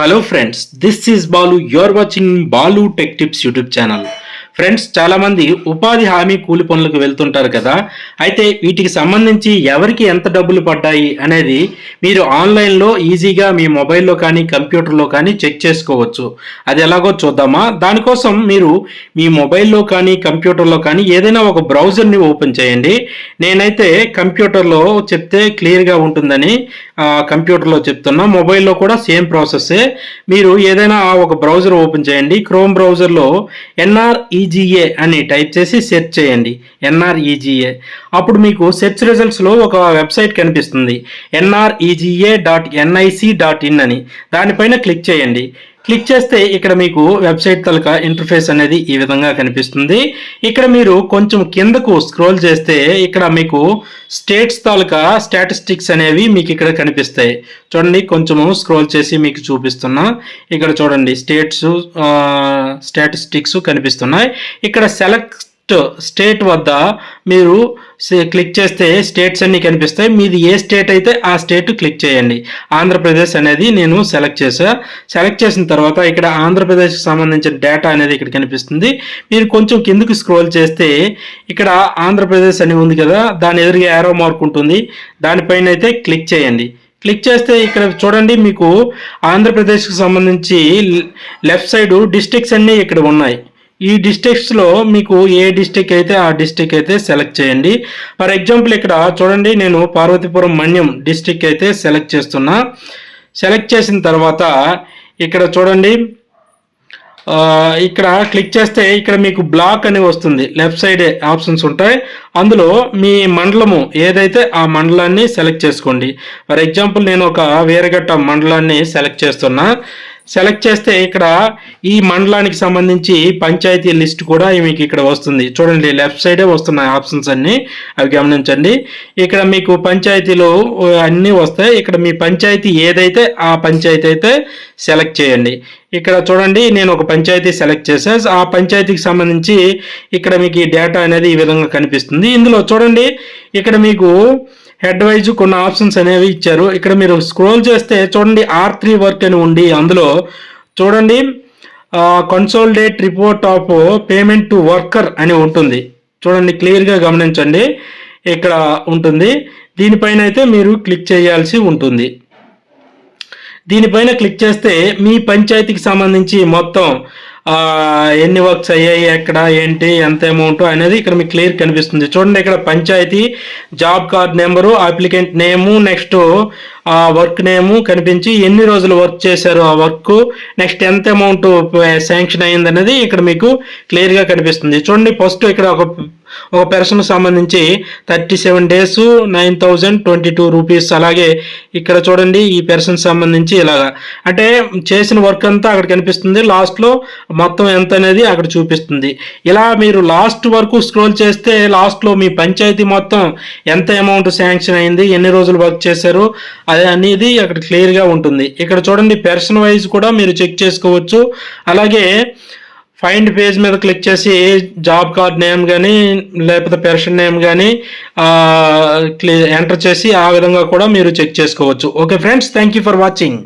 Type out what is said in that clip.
Hello friends, this is Balu. You're watching Balu Tech Tips YouTube channel. Friends చాలామంది ఉపాధి హామీ కూలి పనులకు వెళ్తుంటారు కదా. అయితే వీటికి సంబంధించి ఎవరికి ఎంత డబ్బులు పడ్డాయి అనేది మీరు ఆన్లైన్లో ఈజీగా మీ మొబైల్లో కానీ కంప్యూటర్లో కానీ చెక్ చేసుకోవచ్చు. అది ఎలాగో చూద్దామా? దానికోసం మీరు మీ మొబైల్లో కానీ కంప్యూటర్లో కానీ ఏదైనా ఒక బ్రౌజర్ని ఓపెన్ చేయండి. నేనైతే కంప్యూటర్లో చెప్తే క్లియర్గా ఉంటుందని కంప్యూటర్లో చెప్తున్నా. మొబైల్లో కూడా సేమ్ ప్రాసెస్సే. మీరు ఏదైనా ఒక బ్రౌజర్ ఓపెన్ చేయండి. క్రోమ్ బ్రౌజర్లో ఎన్ఆర్ఈజిఏ అని టైప్ చేసి సెర్చ్ చేయండి. ఎన్ఆర్ఈజీఏ అప్పుడు మీకు సెర్చ్ రిజల్ట్స్లో ఒక వెబ్సైట్ కనిపిస్తుంది. NREGA dot NIC dot in అని. దానిపైన క్లిక్ చేయండి. క్లిక్ చేస్తే ఇక్కడ మీకు వెబ్సైట్ తలక ఇంటర్ఫేస్ అనేది ఈ విధంగా కనిపిస్తుంది. ఇక్కడ మీరు కొంచెం కిందకు స్క్రోల్ చేస్తే ఇక్కడ మీకు స్టేట్స్ తాలూకా స్టాటిస్టిక్స్ అనేవి మీకు ఇక్కడ కనిపిస్తాయి. చూడండి కొంచెము స్క్రోల్ చేసి మీకు చూపిస్తున్నా. ఇక్కడ చూడండి స్టేట్స్ స్టాటిస్టిక్స్ కనిపిస్తున్నాయి. ఇక్కడ సెలెక్ట్ స్టేట్ వద్ద మీరు క్లిక్ చేస్తే స్టేట్స్ అన్ని కనిపిస్తాయి. మీది ఏ స్టేట్ అయితే ఆ స్టేట్ క్లిక్ చేయండి. ఆంధ్రప్రదేశ్ అనేది నేను సెలెక్ట్ చేసా సెలెక్ట్ చేసిన తర్వాత ఇక్కడ ఆంధ్రప్రదేశ్కి సంబంధించిన డేటా అనేది ఇక్కడ కనిపిస్తుంది. మీరు కొంచెం కిందకి స్క్రోల్ చేస్తే ఇక్కడ ఆంధ్రప్రదేశ్ అని ఉంది కదా దాని ఎదురుగా యారో మార్క్ ఉంటుంది. దానిపైన అయితే క్లిక్ చేయండి. క్లిక్ చేస్తే ఇక్కడ చూడండి మీకు ఆంధ్రప్రదేశ్కి సంబంధించి లెఫ్ట్ సైడ్ డిస్ట్రిక్ట్స్ అన్నీ ఇక్కడ ఉన్నాయి. ఈ డిస్ట్రిక్ట్స్లో మీకు ఏ డిస్టిక్ అయితే ఆ డిస్టిక్ అయితే సెలెక్ట్ చేయండి. ఫర్ ఎగ్జాంపుల్ ఇక్కడ చూడండి నేను పార్వతీపురం మన్యం డిస్టిక్ అయితే సెలెక్ట్ చేస్తున్నా. సెలెక్ట్ చేసిన తర్వాత ఇక్కడ చూడండి ఇక్కడ క్లిక్ చేస్తే ఇక్కడ మీకు బ్లాక్ అని వస్తుంది. లెఫ్ట్ సైడ్ ఆప్షన్స్ ఉంటాయి. అందులో మీ మండలము ఏదైతే ఆ మండలాన్ని సెలెక్ట్ చేసుకోండి. ఫర్ ఎగ్జాంపుల్ నేను ఒక వేరగట్ట మండలాన్ని సెలెక్ట్ చేస్తున్నా. సెలెక్ట్ చేస్తే ఇక్కడ ఈ మండలానికి సంబంధించి పంచాయతీ లిస్ట్ కూడా మీకు ఇక్కడ వస్తుంది. చూడండి లెఫ్ట్ సైడే వస్తున్నాయి ఆప్షన్స్ అన్ని. అవి గమనించండి. ఇక్కడ మీకు పంచాయతీలు అన్నీ వస్తాయి. ఇక్కడ మీ పంచాయతీ ఏదైతే ఆ పంచాయతీ అయితే సెలెక్ట్ చేయండి. ఇక్కడ చూడండి నేను ఒక పంచాయతీ సెలెక్ట్ చేసా ఆ పంచాయతీకి సంబంధించి ఇక్కడ మీకు ఈ డేటా అనేది ఈ విధంగా కనిపిస్తుంది. ఇందులో చూడండి ఇక్కడ మీకు హెడ్ వైజ్ కొన్ని ఆప్షన్స్ అనేవి ఇచ్చారు. ఇక్కడ మీరు స్క్రోల్ చేస్తే చూడండి ఆర్ త్రీ వర్క్ అని ఉండి అందులో చూడండి consolidate report of payment to worker అని ఉంటుంది. చూడండి క్లియర్గా గమనించండి. ఇక్కడ ఉంటుంది. దీనిపైన అయితే మీరు క్లిక్ చేయాల్సి ఉంటుంది. దీనిపైన క్లిక్ చేస్తే మీ పంచాయతీకి సంబంధించి మొత్తం ఎన్ని వర్క్స్ అయ్యాయి ఎక్కడ ఏంటి ఎంత అమౌంట్ అనేది ఇక్కడ మీకు క్లియర్ కనిపిస్తుంది. చూడండి ఇక్కడ panchayat job card number applicant name next ఆ వర్క్ నేము కనిపించి ఎన్ని రోజులు వర్క్ చేశారు ఆ వర్క్ నెక్స్ట్ ఎంత అమౌంట్ శాంక్షన్ అయింది అనేది ఇక్కడ మీకు క్లియర్గా కనిపిస్తుంది. చూడండి ఫస్ట్ ఇక్కడ ఒక ఒక పర్సన్ సంబంధించి thirty seven days nine thousand twenty two rupees. అలాగే ఇక్కడ చూడండి ఈ పర్సన్ సంబంధించి ఇలాగా. అంటే చేసిన వర్క్ అంతా అక్కడ కనిపిస్తుంది. లాస్ట్లో మొత్తం ఎంత అనేది అక్కడ చూపిస్తుంది. ఇలా మీరు లాస్ట్ వరకు స్క్రోల్ చేస్తే లాస్ట్లో మీ పంచాయతీ మొత్తం ఎంత అమౌంట్ శాంక్షన్ అయింది ఎన్ని రోజులు వర్క్ చేశారు అనేది అక్కడ క్లియర్గా ఉంటుంది. ఇక్కడ చూడండి పెర్సన్ వైజ్ కూడా మీరు చెక్ చేసుకోవచ్చు. అలాగే ఫైండ్ పేజ్ మీద క్లిక్ చేసి జాబ్ కార్డ్ నేమ్ కానీ లేకపోతే పెర్సన్ నేమ్ కానీ ఎంటర్ చేసి ఆ విధంగా కూడా మీరు చెక్ చేసుకోవచ్చు. Okay friends thank you for watching